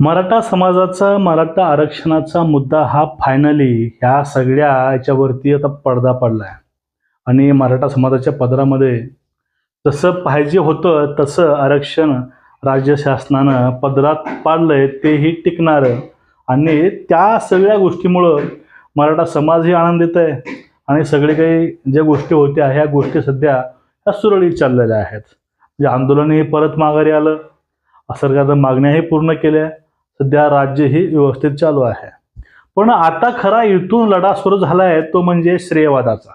मराठा समाजाचा मराठा आरक्षणाचा मुद्दा हा फायनली ह्या सगळ्या याच्यावरती आता पडदा पडला आहे आणि मराठा समाजाच्या पदरामध्ये जसं पाहिजे होतं तसं आरक्षण राज्य शासनानं पदरात पाडलंय तेही टिकणारं. आणि त्या सगळ्या गोष्टीमुळं मराठा समाजही आनंदित आहे. आणि सगळे काही ज्या गोष्टी होत्या ह्या गोष्टी सध्या ह्या सुरळीत चाललेल्या आहेत. म्हणजे आंदोलनही परत माघारी आलं. सरकारनं मागण्याही पूर्ण केल्या. सध्या राज्यही व्यवस्थित चालू आहे. पण आता खरा इथून लढा सुरू झाला आहे तो म्हणजे श्रेयवादाचा.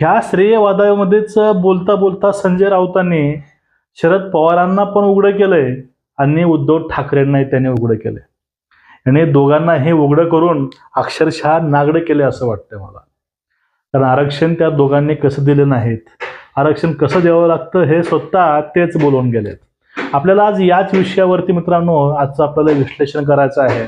ह्या श्रेयवादामध्येच बोलता बोलता संजय राऊतांनी शरद पवारांना पण उघडं केलंय आणि उद्धव ठाकरेंनाही त्याने उघडं केलंय. आणि दोघांना हे उघडं करून अक्षरशः नागडं केले असं वाटतंय मला. कारण आरक्षण त्या दोघांनी कसं दिलं नाहीत? आरक्षण कसं द्यावं लागतं हे स्वतः तेच बोलवून गेलेत. आपल्याला आज याच विषयावरती मित्रांनो आजचं आपल्याला विश्लेषण करायचं आहे.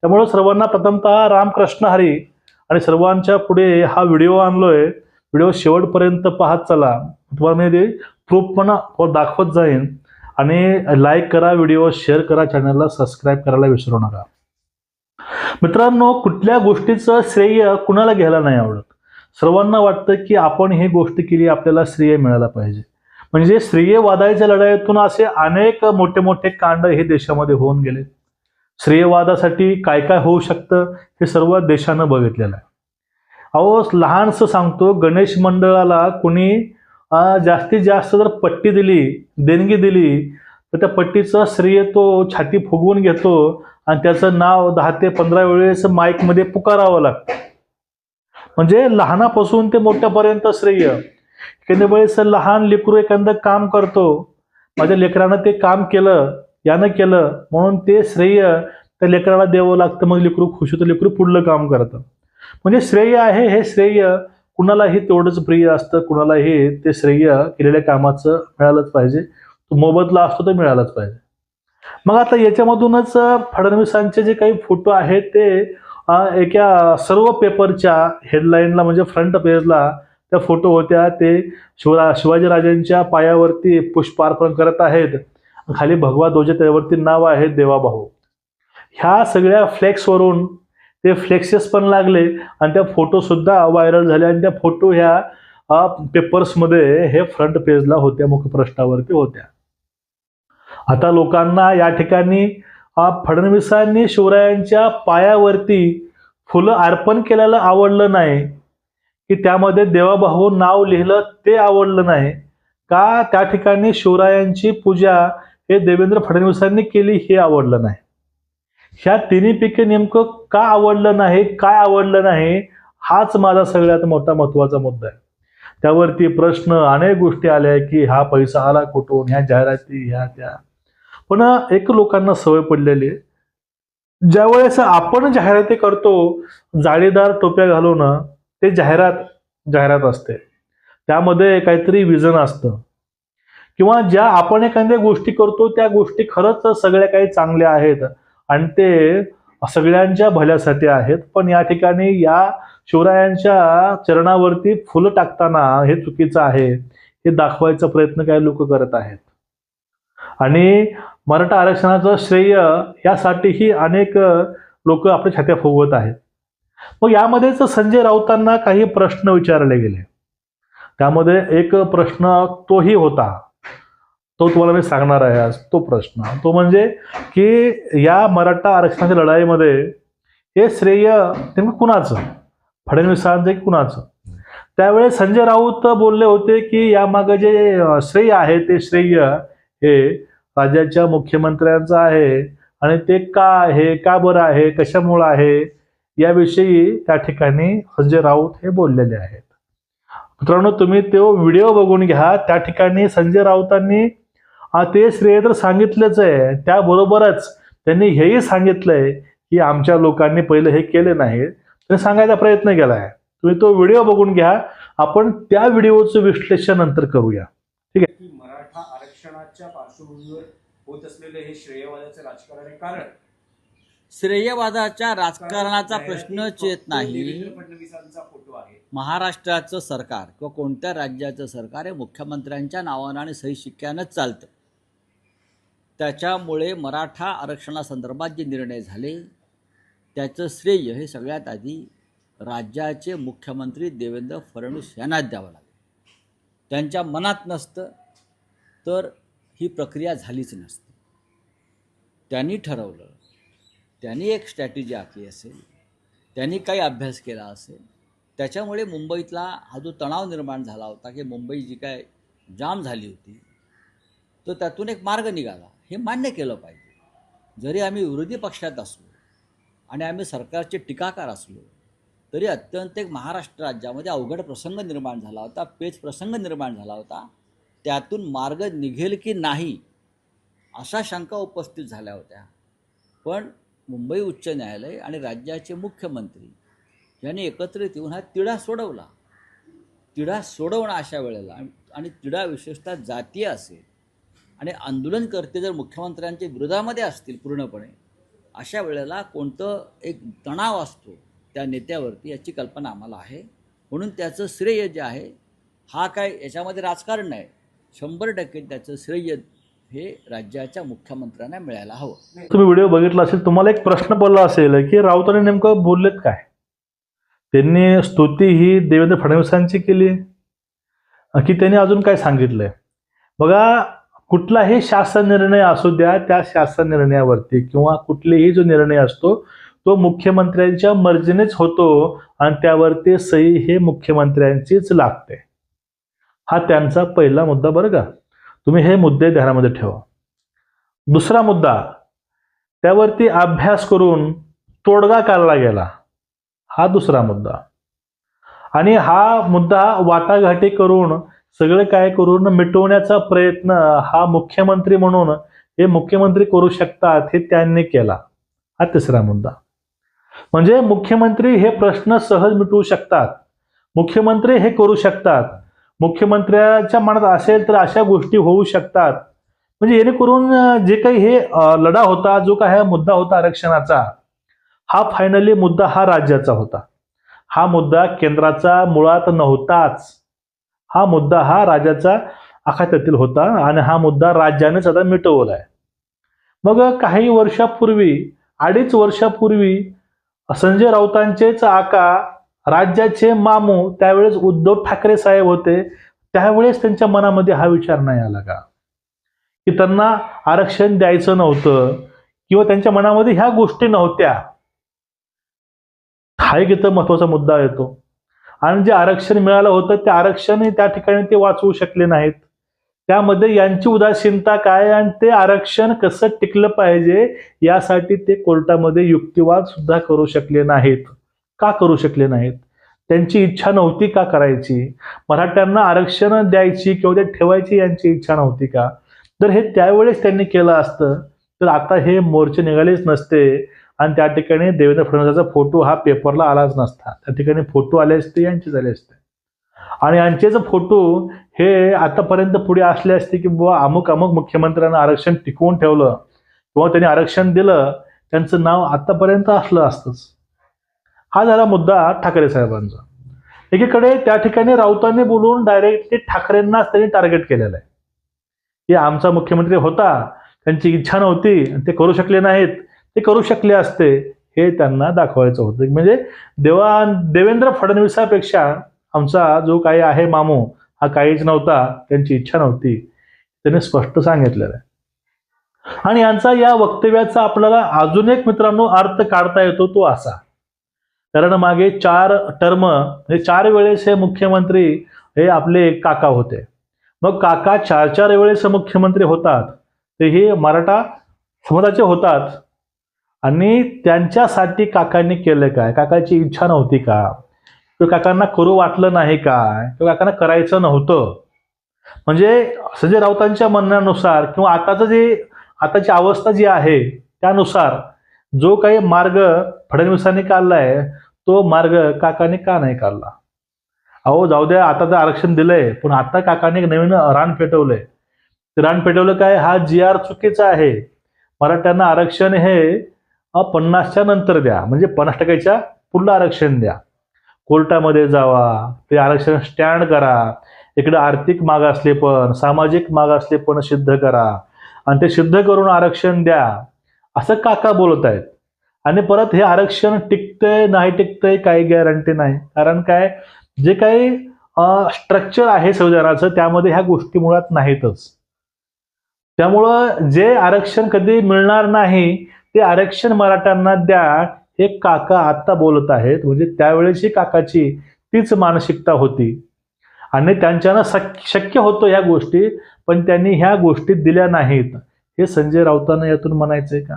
त्यामुळं सर्वांना प्रथमतः रामकृष्ण हरी आणि सर्वांच्या पुढे हा व्हिडिओ आणलोय. व्हिडिओ शेवटपर्यंत पाहत चला. तुम्हाला मी ते प्रूफ पण दाखवत जाईन. आणि लाईक करा व्हिडिओ शेअर करा चॅनलला सबस्क्राईब करायला विसरू नका. मित्रांनो कुठल्या गोष्टीचं श्रेय कुणाला घ्यायला नाही आवडत? सर्वांना वाटतं की आपण ही गोष्ट केली आपल्याला श्रेय मिळायला पाहिजे. म्हणजे स्त्रिये वादाच्या लढाईतून असे अनेक मोठे मोठे कांड हे देशामध्ये होऊन गेले. स्त्रियवादासाठी काय काय होऊ शकतं हे सर्व देशानं बघितलेलं आहे. अहो लहानसं सांगतो गणेश मंडळाला कुणी जास्तीत जास्त जर पट्टी दिली देणगी दिली तर त्या पट्टीचं श्रेय तो छाती फुगवून घेतो आणि त्याचं नाव दहा ते पंधरा वेळेस माईकमध्ये पुकारावं लागतं. म्हणजे लहानापासून ते मोठ्यापर्यंत श्रेय. एखाद्या वेळेस लहान लेकरू एखादं काम करतो माझ्या लेकरानं ते काम केलं यानं केलं म्हणून ते श्रेय त्या लेकराला द्यावं लागतं मग लेकरू खुश होतं लेकरू पुढलं काम करतं. म्हणजे श्रेय आहे हे श्रेय कुणालाही तेवढंच प्रिय असतं कुणालाही ते श्रेय केलेल्या कामाचं मिळालंच पाहिजे. तो मोबदला असतो तर मिळालाच पाहिजे. मग आता याच्यामधूनच फडणवीसांचे जे काही फोटो आहेत ते एका सर्व पेपरच्या हेडलाईनला म्हणजे फ्रंट पेजला त्या फोटो होत्या ते शिवरा शिवाजीराजांच्या पायावरती पुष्पार्पण करत आहेत. खाली भगवा ध्वज त्यावरती नाव आहे देवाभाऊ. ह्या सगळ्या फ्लेक्सवरून ते फ्लेक्सेस पण लागले आणि त्या फोटो सुद्धा व्हायरल झाले आणि त्या फोटो ह्या पेपर्समध्ये हे फ्रंट पेजला होत्या मुखपृष्ठावरती होत्या. आता लोकांना या ठिकाणी फडणवीसांनी शिवरायांच्या पायावरती फुलं अर्पण केल्याला आवडलं नाही. की त्यामध्ये देवाभाऊ नाव लिहिलं ते आवडलं नाही. का त्या ठिकाणी शिवरायांची पूजा हे देवेंद्र फडणवीसांनी केली हे आवडलं नाही? ह्या तिन्हीपैकी नेमकं का आवडलं नाही काय आवडलं नाही हाच माझा सगळ्यात मोठा महत्त्वाचा मुद्दा आहे. त्यावरती प्रश्न अनेक गोष्टी आल्या की हा पैसा आला कुठून ह्या जाहिराती ह्या त्या. पण एक लोकांना सवय पडलेली आहे. ज्यावेळेस आपण जाहिराती करतो जाळीदार टोप्या घालून ते जाहिरात जाहिरात असते. त्यामध्ये काहीतरी विजन असतं. किंवा ज्या आपण एखाद्या गोष्टी करतो त्या गोष्टी खरंच सगळ्या काही चांगल्या आहेत आणि ते सगळ्यांच्या भल्यासाठी आहेत. पण या ठिकाणी या शिवरायांच्या चरणावरती फुलं टाकताना हे चुकीचं आहे. हे दाखवायचा प्रयत्न काही लोक करत आहेत. आणि मराठा आरक्षणाचं श्रेय यासाठीही अनेक लोक आपल्या छात्या फुगवत आहेत. मग यामध्येच संजय राऊतांना काही प्रश्न विचारले गेले. त्यामध्ये एक प्रश्न तोही होता. तो तुम्हाला मी सांगणार आहे आज. तो प्रश्न. तो म्हणजे की या मराठा आरक्षणाच्या लढाईमध्ये हे श्रेय नेमकं कुणाचं? फडणवीसांचं की कुणाचं? त्यावेळेस संजय राऊत बोलले होते की यामागं जे श्रेय आहे ते श्रेय हे राज्याच्या मुख्यमंत्र्यांचं आहे. आणि ते का आहे? का बरं आहे? कशामुळं आहे? याविषयी त्या ठिकाणी संजय राऊत हे बोललेले आहेत. मित्रांनो तुम्ही तो व्हिडिओ बघून घ्या. त्या ठिकाणी संजय राऊतांनी ते श्रेय तर सांगितलंच आहे. त्याबरोबरच त्यांनी हेही सांगितलंय की आमच्या लोकांनी पहिले हे केले नाही. त्यांनी सांगायचा प्रयत्न केला आहे तुम्ही तो व्हिडिओ बघून घ्या. आपण त्या व्हिडिओचं विश्लेषण नंतर करूया. ठीक आहे? मराठा आरक्षणाच्या पार्श्वभूमीवर होत असलेले हे श्रेयवादाचे राजकारण आहे. कारण श्रेयवादाच्या राजकारणाचा प्रश्नच येत नाही. देवेंद्र फडणवीसांचा फोटो आहे. महाराष्ट्राचं सरकार किंवा कोणत्या राज्याचं सरकार हे मुख्यमंत्र्यांच्या नावानं आणि सही शिक्क्यानंच चालतं. त्याच्यामुळे मराठा आरक्षणासंदर्भात जे निर्णय झाले त्याचं श्रेय हे सगळ्यात आधी राज्याचे मुख्यमंत्री देवेंद्र फडणवीस यांनाच द्यावं लागेल. त्यांच्या मनात नसतं तर ही प्रक्रिया झालीच नसती. त्यांनी ठरवलं त्यांनी एक स्ट्रॅटेजी आखली असेल त्यांनी काही अभ्यास केला असेल त्याच्यामुळे मुंबईतला हा जो तणाव निर्माण झाला होता की मुंबई जी काय जाम झाली होती तर त्यातून एक मार्ग निघाला. हे मान्य केलं पाहिजे. जरी आम्ही विरोधी पक्षात असलो आणि आम्ही सरकारचे टीकाकार असलो तरी अत्यंत एक महाराष्ट्र राज्यामध्ये अवघड प्रसंग निर्माण झाला होता पेच प्रसंग निर्माण झाला होता. त्यातून मार्ग निघेल की नाही अशा शंका उपस्थित झाल्या होत्या. पण मुंबई उच्च न्यायालय आणि राज्याचे मुख्यमंत्री यांनी एकत्रित येऊन हा तिढा सोडवला. तिढा सोडवणं अशा वेळेला आणि तिढा विशेषतः जातीय असेल आणि आंदोलनकर्ते जर मुख्यमंत्र्यांच्या विरोधामध्ये असतील पूर्णपणे अशा वेळेला कोणतं एक तणाव असतो त्या नेत्यावरती याची कल्पना आम्हाला आहे. म्हणून त्याचं श्रेय जे आहे हा काय याच्यामध्ये राजकारण नाही. शंभर टक्के त्याचं श्रेय हे राज्याच्या मुख्यमंत्र्यांना मिळायला हवं. तुम्ही व्हिडिओ बघितला असेल तुम्हाला एक प्रश्न पडला असेल की राऊतांनी नेमकं बोललेत काय? त्यांनी स्तुती ही देवेंद्र फडणवीसांची केली की त्यांनी अजून काय सांगितलंय? बघा कुठलाही शासन निर्णय असू द्या त्या शासन निर्णयावरती किंवा कुठलेही जो निर्णय असतो तो मुख्यमंत्र्यांच्या मर्जीनेच होतो आणि त्यावरती सही हे मुख्यमंत्र्यांचीच लागते. हा त्यांचा पहिला मुद्दा बरं का? तुम्ही हे मुद्दे ध्यानामध्ये ठेवा. दुसरा मुद्दा त्यावरती अभ्यास करून तोडगा काढला गेला. हा दुसरा मुद्दा. आणि हा मुद्दा वाटाघाटी करून सगळं काय करून मिटवण्याचा प्रयत्न हा मुख्यमंत्री म्हणून हे मुख्यमंत्री करू शकतात हे त्यांनी केला. हा तिसरा मुद्दा. म्हणजे मुख्यमंत्री हे प्रश्न सहज मिटवू शकतात. मुख्यमंत्री हे करू शकतात. मुख्यमंत्र्याच्या मनात असेल तर अशा गोष्टी होऊ शकतात. म्हणजे जेणेकरून जे काही हे लढा होता जो काही हा मुद्दा होता आरक्षणाचा हा फायनली मुद्दा हा राज्याचा होता. हा मुद्दा केंद्राचा मुळात नव्हताच. हा मुद्दा हा राज्याचा आखात्यातील होता आणि हा मुद्दा राज्यानेच आता मिटवलाय. मग काही वर्षापूर्वी अडीच वर्षापूर्वी संजय राऊतांचेच आका राज्याचे मामू त्यावेळेस उद्धव ठाकरे साहेब होते त्यावेळेस त्यांच्या मनामध्ये हा विचार नाही आला का? की त्यांना आरक्षण द्यायचं नव्हतं किंवा त्यांच्या मनामध्ये ह्या गोष्टी नव्हत्या. हा एक इथं महत्त्वाचा मुद्दा येतो. आणि जे आरक्षण मिळालं होतं ते आरक्षण त्या ठिकाणी ते वाचवू शकले नाहीत. त्यामध्ये यांची उदासीनता काय आणि ते आरक्षण कसं टिकलं पाहिजे यासाठी ते कोर्टामध्ये युक्तिवाद सुद्धा करू शकले नाहीत. का करू शकले नाहीत? त्यांची इच्छा नव्हती का करायची? मराठ्यांना आरक्षण द्यायची किंवा ते ठेवायची यांची इच्छा नव्हती का? तर हे त्यावेळेस त्यांनी केलं असतं. तर आता हे मोर्चे निघालेच नसते. आणि त्या ठिकाणी देवेंद्र फडणवीसाचा फोटो हा पेपरला आलाच नसता. त्या ठिकाणी फोटो आले असते यांचे झाले असते. आणि यांचेच फोटो हे आतापर्यंत पुढे असले असते की बुवा अमुक अमुक मुख्यमंत्र्यांना आरक्षण टिकवून ठेवलं. किंवा त्यांनी आरक्षण दिलं. त्यांचं नाव आतापर्यंत असलं असतंच. हा झाला मुद्दा ठाकरे साहेबांचा. एकीकडे त्या ठिकाणी राऊतांनी बोलून डायरेक्टली ठाकरेंनाच त्यांनी टार्गेट केलेलं आहे. की आमचा मुख्यमंत्री होता त्यांची इच्छा नव्हती आणि ते करू शकले नाहीत ते करू शकले असते हे त्यांना दाखवायचं होतं. म्हणजे देवा देवेंद्र फडणवीसापेक्षा आमचा जो काही आहे मामू हा काहीच नव्हता त्यांची इच्छा नव्हती. त्यांनी स्पष्ट सांगितलेलं आहे. आणि यांचा या वक्तव्याचा आपल्याला अजून एक मित्रांनो अर्थ काढता येतो तो असा. कारण मागे चार टर्म हे चार वेळेस हे मुख्यमंत्री हे आपले काका होते. मग काका चार चार वेळेस मुख्यमंत्री होतात ते हे मराठा समाजाचे होतात. आणि त्यांच्यासाठी काकांनी केलं काय? काकाची इच्छा नव्हती का? किंवा काकांना करू वाटलं नाही काय किंवा काकांना करायचं नव्हतं. म्हणजे संजय राऊतांच्या म्हणण्यानुसार किंवा आताचं जे आताची अवस्था जी आहे त्यानुसार जो काही मार्ग फडणवीसांनी काढलाय तो मार्ग काकाने का नाही काढला? अहो जाऊ द्या आता तर आरक्षण दिलंय पण आता काकाने नवीन रान पेटवलंय. ते रान पेटवलं काय? हा जी आर चुकीचा आहे. मराठ्यांना आरक्षण हे पन्नासच्या नंतर द्या म्हणजे पन्नास टक्क्याच्या पुढलं आरक्षण द्या. कोर्टामध्ये जावा ते आरक्षण स्टँड करा. इकडे आर्थिक मागासलेपण सामाजिक मागासलेपण सिद्ध करा. आणि ते सिद्ध करून आरक्षण द्या. असं काका बोलत आहेत. आणि परत हे आरक्षण टिकतंय नाही टिकतंय काही गॅरंटी नाही. कारण काय? जे काही स्ट्रक्चर आहे संविधानाचं त्यामध्ये ह्या गोष्टी मुळात नाहीतच. त्यामुळं जे आरक्षण कधी मिळणार नाही ते आरक्षण मराठ्यांना द्या हे काका आत्ता बोलत आहेत. म्हणजे त्यावेळेची काकाची तीच मानसिकता होती. आणि त्यांच्यानं शक शक्य होतं ह्या गोष्टी पण त्यांनी ह्या गोष्टी दिल्या नाहीत. हे संजय राऊतांना यातून म्हणायचंय का?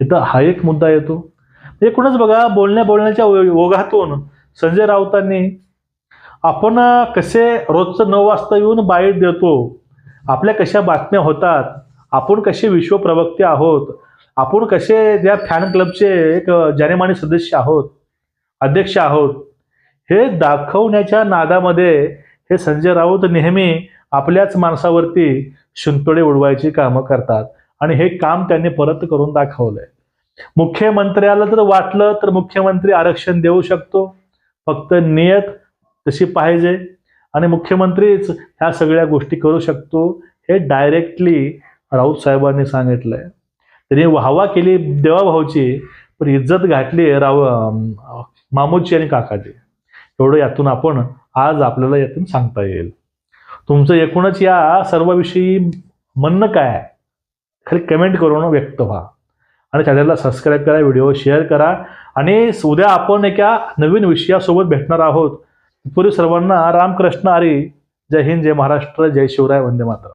इथं हा एक मुद्दा येतो. एकूणच बघा बोलण्या बोलण्याच्या ओघातून संजय राऊतांनी आपण कसे रोजचं नऊ वाजता येऊन बाहेर देतो आपल्या कशा बातम्या होतात आपण कसे विश्वप्रवक्ते आहोत आपण कसे त्या फॅन क्लबचे एक जानेमाने सदस्य आहोत अध्यक्ष आहोत हे दाखवण्याच्या नादामध्ये हे संजय राऊत नेहमी आपल्याच माणसावरती शिंतोडे उडवायची कामं करतात. आणि हे काम त्यांनी परत करून दाखवलंय. मुख्यमंत्र्याला जर वाटलं तर मुख्यमंत्री आरक्षण देऊ शकतो. फक्त नियत तशी पाहिजे. आणि मुख्यमंत्रीच ह्या सगळ्या गोष्टी करू शकतो हे डायरेक्टली राऊत साहेबांनी सांगितलंय. त्यांनी वाहवा केली देवाभाऊची पण इज्जत घातली राव मामूची आणि काकाची. एवढं यातून आपण आज आपल्याला यातून सांगता येईल. तुमचं एकूणच या सर्वाविषयी म्हणणं काय आहे? खाली कमेंट करून व्यक्त व्हा. आणि चॅनलला सबस्क्राईब करा व्हिडिओ शेअर करा. आणि उद्या आपण एका नवीन विषयासोबत भेटणार आहोत. पूर्वी सर्वांना रामकृष्ण आरी जय हिंद जय महाराष्ट्र जय शिवराय वंदे मातरम.